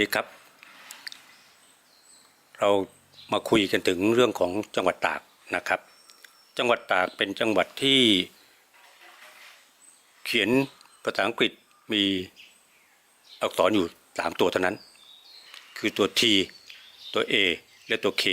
ดีครับ เรามาคุยกันถึงเรื่องของจังหวัดตากนะครับ จังหวัดตากเป็นจังหวัดที่ เขียนภาษาอังกฤษมีอักษรอยู่สามตัวเท่านั้น คือตัว T ตัว A และตัว K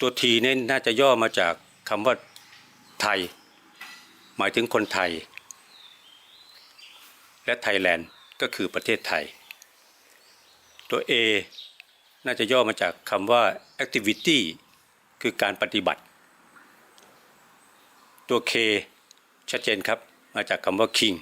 ตัว T เนี่ยน่าจะย่อมาจากคำว่าไทย หมายถึงคนไทย และไทยแลนด์ก็คือประเทศไทย ตัว A น่าจะย่อมาจากคำว่า activity คือการปฏิบัติ ตัว K ชัดเจนครับ มาจากคำว่า king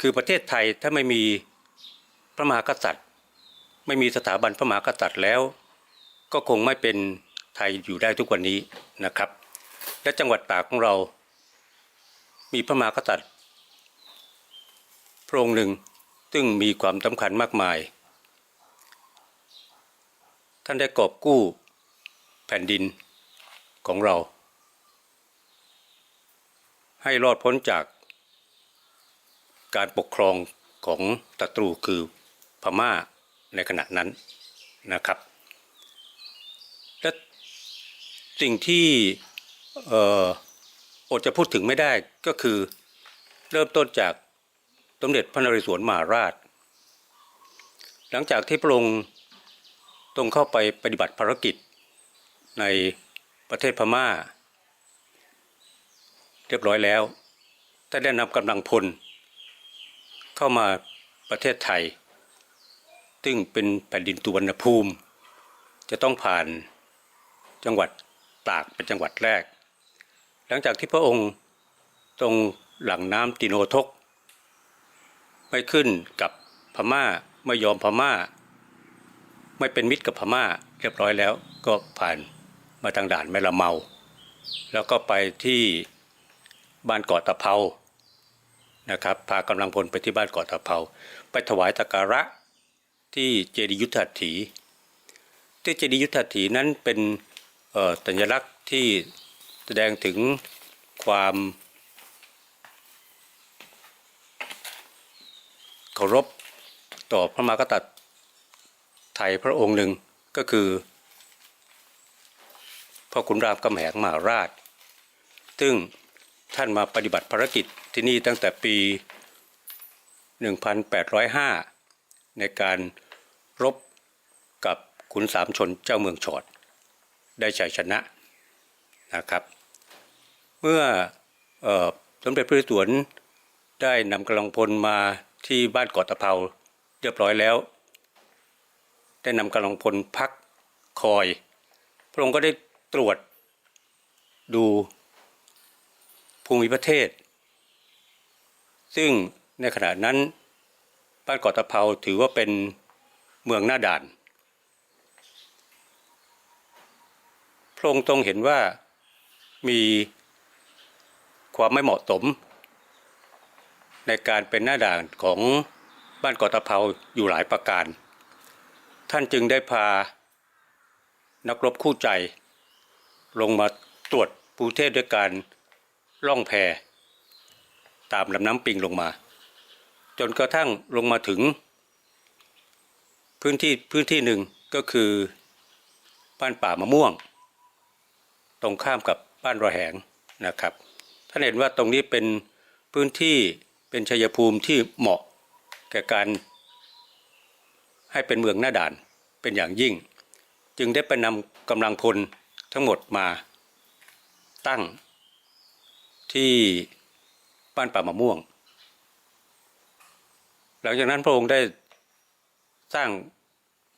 คือประเทศไทยถ้าไม่มีพระมหากษัตริย์ ไม่มีสถาบันพระมหากษัตริย์แล้ว ก็คงไม่เป็นไทยอยู่ได้ทุกวันนี้นะครับ และจังหวัดตากของเรา มีพระมหากษัตริย์พระองค์หนึ่งซึ่งมีความสำคัญมากมาย ท่านได้กอบกู้แผ่นดินของเรา ให้รอดพ้นจากการปกครองของศัตรูคือพม่าในขณะนั้นนะครับ และสิ่งที่เอ่ออดจะพูดถึงไม่ได้ก็คือเริ่มต้นจากสมเด็จพระนเรศวรมหาราช หลังจากที่พระองค์ ตรงเข้าไปปฏิบัติภารกิจในประเทศพม่า เรียบร้อยแล้วได้ได้นำกำลังพล เข้ามาประเทศไทย ซึ่งเป็นแผ่นดินตุวรรณภูมิ จะต้องผ่านจังหวัดตากเป็นจังหวัดแรก หลังจากที่พระองค์ตรงหลังน้ำติโนทก ไม่ขึ้นกับพม่าไม่ยอมพม่า ไม่เป็นมิตรกับพม่าเรียบร้อยแล้วก็ผ่านมาทางด่านแม่ละเมา แล้วก็ไปที่บ้านเกาะตะเภานะครับพากำลังพลไปที่บ้านเกาะตะเภาไปถวายตะการะที่เจดีย์ยุทธถีที่เจดีย์ยุทธถีนั้นเป็นสัญลักษณ์ที่แสดงถึงความเคารพต่อพระมหากษัตริย์ ไทยพระองค์หนึ่งก็คือพ่อขุนรามคำแหงมหาราช ซึ่งท่านมาปฏิบัติภารกิจที่นี่ตั้งแต่ปี 1805 ในการรบกับขุนสามชนเจ้าเมืองชอด ได้ชัยชนะนะครับ เมื่ออสมเด็จพระนเรศวรได้นำกำลังพลมาที่บ้านเกาะตะเภาเรียบร้อยแล้ว ได้นำกำลังพลพักคอย พระองค์ก็ได้ตรวจดูภูมิประเทศ ซึ่งในขณะนั้นบ้านเกาะตะเภาถือว่าเป็นเมืองหน้าด่าน พระองค์ทรงเห็นว่ามีความไม่เหมาะสม ในการเป็นหน้าด่านของบ้านเกาะตะเภาอยู่หลายประการ ท่านจึงได้พานักรบคู่ใจ ลงมาตรวจภูเทศด้วยการล่องแพตามลำน้ำปิงลงมา จนกระทั่งลงมาถึง พื้นที่พื้นที่หนึ่งก็คือบ้านป่ามะม่วง ตรงข้ามกับบ้านรอแหงนะครับท่านเห็นว่าตรงนี้เป็นพื้นที่เป็นชัยภูมิที่เหมาะแก่การให้เป็นเมืองหน้าด่าน เป็นอย่างยิ่ง จึงได้ไปนำกำลังพลทั้งหมดมาตั้งที่บ้านป่ามะม่วง หลังจากนั้นพระองค์ได้สร้าง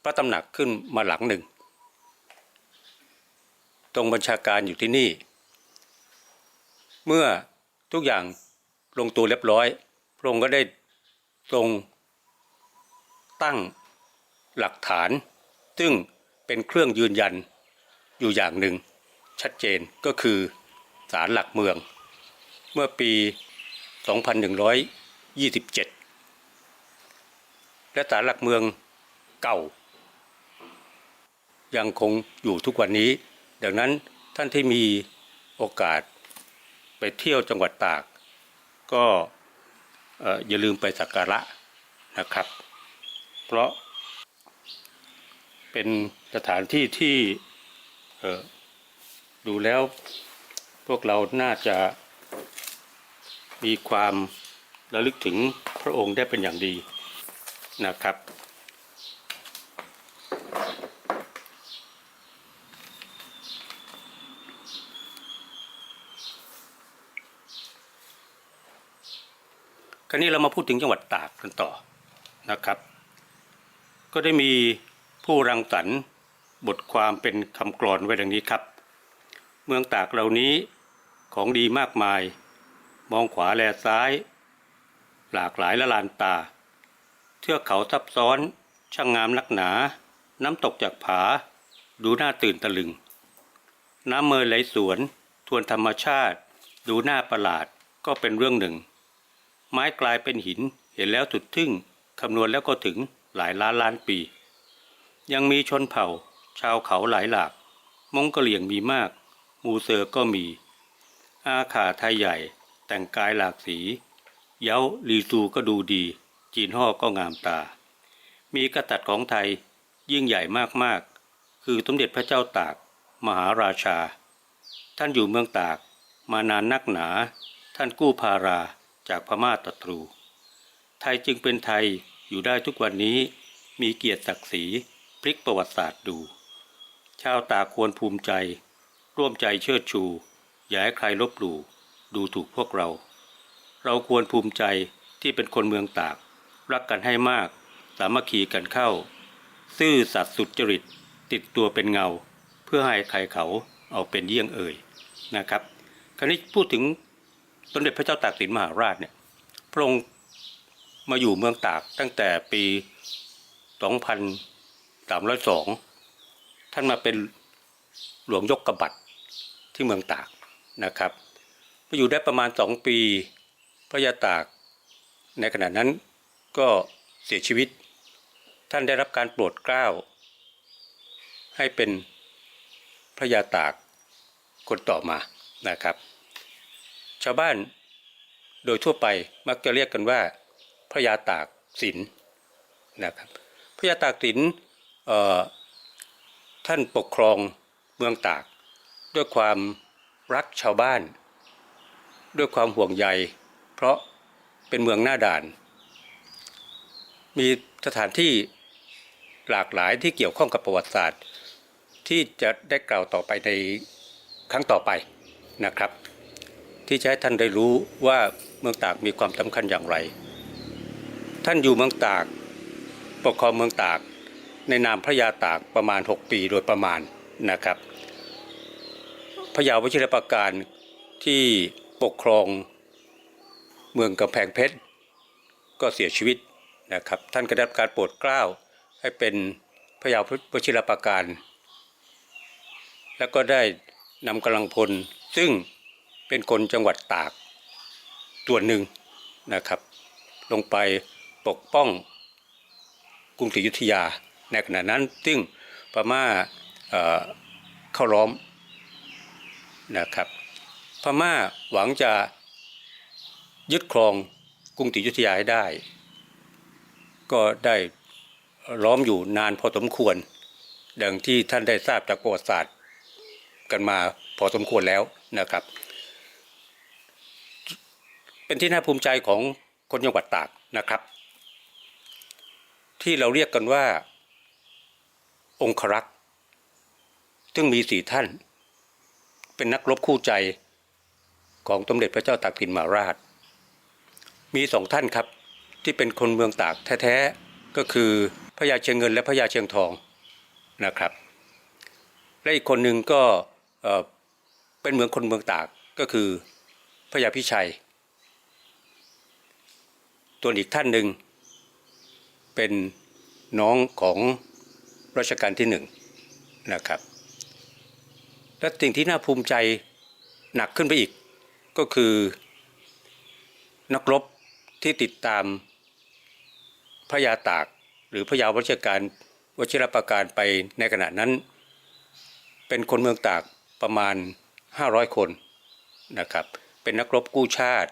พระตำหนักขึ้นมาหลังหนึ่ง ตรงบัญชาการอยู่ที่นี่ เมื่อทุกอย่างลงตัวเรียบร้อย พระองค์ก็ได้ทรงตั้งหลักฐาน ซึ่งเป็นเครื่องยืนยันอยู่อย่างหนึ่ง ชัดเจนก็คือศาลหลักเมือง เมื่อปี 2127 และศาลหลักเมืองเก่า ยังคงอยู่ทุกวันนี้ ดังนั้นท่านที่มีโอกาสไปเที่ยวจังหวัดตาก ก็อย่าลืมไปสักการะนะครับ เพราะ เป็นสถานที่ที่ดูแล้วพวกเราน่าจะมีความระลึกถึงพระองค์ได้เป็นอย่างดีนะครับ คราวนี้เรามาพูดถึงจังหวัดตากกันต่อนะครับ ก็ได้มี ผู้รังสรรค์บทความเป็นคำกลอนไว้ดังนี้ครับ เมืองตากเหล่านี้ของดีมากมาย มองขวาแลซ้าย หลากหลายละลานตา เทือกเขาซับซ้อนช่างงามนักหนา น้ำตกจากผา ดูน่าตื่นตะลึง น้ำเมยไหลสวน ทวนธรรมชาติ ดูน่าประหลาดก็เป็นเรื่องหนึ่ง ไม้กลายเป็นหินเห็นแล้วสุดทึ่งคำนวณแล้วก็ถึงหลายล้านล้านปี ยังมีชนเผ่า ชาวเขาหลายหลาก มงกะเหลี่ยงมีมาก มูเซอร์ก็มี อาขาไทยใหญ่ แต่งกายหลากสี เย้าลีซูก็ดูดี จีนห่อก็งามตา มีกษัตริย์ของไทยยิ่งใหญ่มากๆ คือสมเด็จพระเจ้าตาก มหาราชา ท่านอยู่เมืองตากมานานนักหนา ท่านกู้พาราจากพม่าตรู ไทยจึงเป็นไทยอยู่ได้ทุกวันนี้มีเกียรติศักดิ์ศรี ลิกประวัติศาสตร์ดู ชาวตากควรภูมิใจ ร่วมใจเชิดชู อย่าให้ใครลบหลู่ดูถูกพวกเรา เราควรภูมิใจที่เป็นคนเมืองตาก รักกันให้มาก สามัคคีกันเข้า ซื่อสัตย์สุจริต ติดตัวเป็นเงา เพื่อให้ใครเขาเอาเป็นเยี่ยงเอ่ยนะครับ คราวนี้พูดถึงสมเด็จพระเจ้าตากสินมหาราชเนี่ยพระองค์มาอยู่เมืองตากตั้งแต่ปี 2302ท่านมาเป็นหลวงยกกระบัดที่เมืองตากนะครับมาอยู่ได้ประมาณสองปีพระยาตาก ในขณะนั้นก็เสียชีวิต ท่านได้รับการโปรดเกล้า ให้เป็นพระยาตากคนต่อมานะครับ ชาวบ้านโดยทั่วไปมักจะเรียกกันว่าพระยาตากสิลนนะครับพระยาตากสินเอ่อ ท่านปกครองเมืองตาก ด้วยความรักชาวบ้าน ด้วยความห่วงใย เพราะเป็นเมืองหน้าด่าน มีสถานที่หลากหลายที่เกี่ยวข้องกับประวัติศาสตร์ ที่จะได้กล่าวต่อไปในครั้งต่อไปนะครับ ที่จะให้ท่านได้รู้ว่าเมืองตากมีความสำคัญอย่างไร ท่านอยู่เมืองตาก ปกครองเมืองตาก ในนามพระยาตากประมาณ 6 ปีโดยประมาณนะครับพระยาวชิรปราการที่ปกครองเมืองกำแพงเพชรก็เสียชีวิตนะครับ ท่านก็ได้รับการโปรดเกล้าให้เป็นพระยาวชิรปราการ แล้วก็ได้นำกำลังพลซึ่งเป็นคนจังหวัดตากตัวหนึ่งนะครับ ลงไปปกป้องกรุงศรีอยุธยา ในขณะนั้นซึ่งพม่าเข้าล้อมนะครับพม่าหวังจะยึดครองกรุงศรีอยุธยาให้ได้ ก็ได้ล้อมอยู่นานพอสมควร ดังที่ท่านได้ทราบจากประวัติศาสตร์กันมาพอสมควรแล้วนะครับ เป็นที่น่าภูมิใจของคนจังหวัดตากนะครับ ที่เราเรียกกันว่า องครักษ์ซึ่งมีสี่ท่าน เป็นนักรบคู่ใจของสมเด็จพระเจ้าตากสินมหาราช มีสองท่านครับที่เป็นคนเมืองตากแท้ๆก็คือพระยาเชียงเงินและพระยาเชียงทองนะครับ และอีกคนหนึ่งก็เป็นเมืองคนเมืองตากก็คือพระยาพิชัยตัวอีกท่านหนึ่งเป็นน้องของ รัชกาลที่หนึ่งนะครับ และสิ่งที่น่าภูมิใจหนักขึ้นไปอีก ก็คือนักรบที่ติดตามพระยาตากหรือพระยาวัชการวชิรประการไปในขณะนั้น เป็นคนเมืองตากประมาณ 500 คนนะครับ เป็นนักรบกู้ชาติ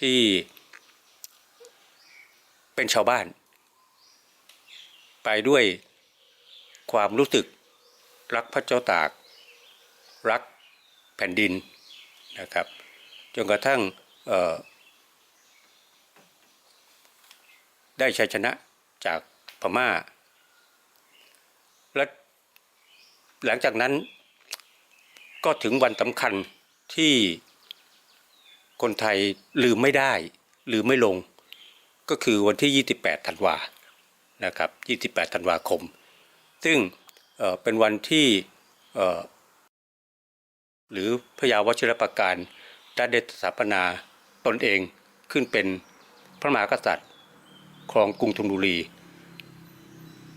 ที่เป็นชาวบ้าน ไปด้วย ความรู้สึกรักพระเจ้าตาก รักแผ่นดินนะครับจนกระทั่งได้ชัยชนะจากพม่า และหลังจากนั้นก็ถึงวันสำคัญที่คนไทยลืมไม่ได้ ลืมไม่ลง ก็คือวันที่ 28 ธันวานะครับ 28 ธันวาคม ซึ่งเป็นวันที่หรือพระยาวชิรประการได้ได้สถาปนาตนเองขึ้นเป็นพระมหากษัตริย์ครองกรุงธนบุรี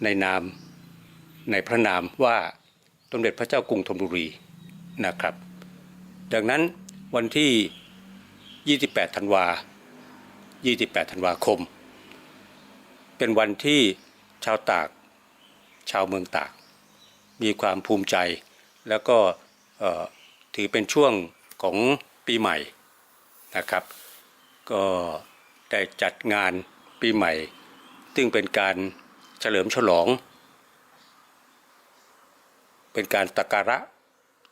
ในนามในพระนามว่าสมเด็จพระเจ้ากรุงธนบุรีนะครับ ดังนั้นวันที่ 28 ธันวา 28 ธันวาคม เป็นวันที่ชาวตาก ชาวเมืองตาก มีความภูมิใจ แล้วก็ถือเป็นช่วงของปีใหม่นะครับ ก็ได้จัดงานปีใหม่ ซึ่งเป็นการเฉลิมฉลอง เป็นการตักการะ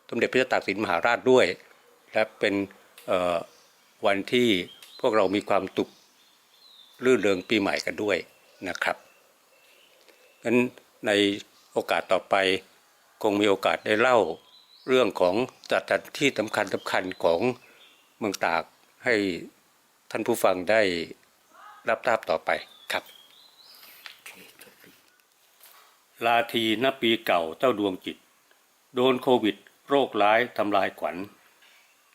สมเด็จพระเจ้าตากสินมหาราชด้วย และเป็นวันที่พวกเรามีความตุกรื่นเริงปีใหม่กันด้วยนะครับงั้น ในโอกาสต่อไป คงมีโอกาสได้เล่าเรื่องของสถานที่สำคัญสำคัญของเมืองตากให้ท่านผู้ฟังได้รับทราบต่อไปครับลาทีนปีเก่าเจ้าดวงจิต โดนโควิด โรคร้ายทำลายขวัญ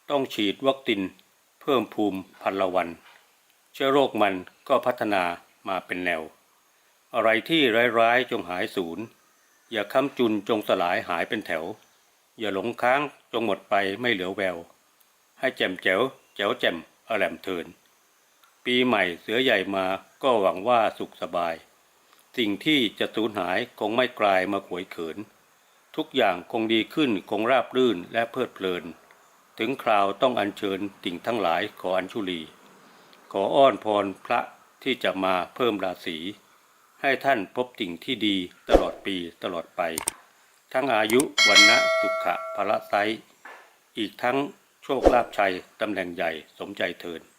ต้องฉีดวัคซีนเพิ่มภูมิพันละวัน เชื้อโรคมันก็พัฒนามาเป็นแนว อะไรที่ร้ายๆจงหายสูญอย่าค้ำจุนจงสลายหายเป็นแถว อย่าหลงค้างจงหมดไปไม่เหลือแวว ให้แจ่มแจ๋วแจ๋วแจ่มอแหลมเทิน ปีใหม่เสือใหญ่มาก็หวังว่าสุขสบาย สิ่งที่จะสูญหายคงไม่กลายมาขวยเขิน ทุกอย่างคงดีขึ้นคงราบรื่นและเพลิดเพลิน ถึงคราวต้องอัญเชิญสิ่งทั้งหลายขออัญชุลี ขออ้อนพรพระที่จะมาเพิ่มราศี ให้ท่านพบสิ่งที่ดีตลอดปีตลอดไป ทั้งอายุวันนะสุขะพละไซอีกทั้งโชคลาภชัยตำแหน่งใหญ่สมใจเทิน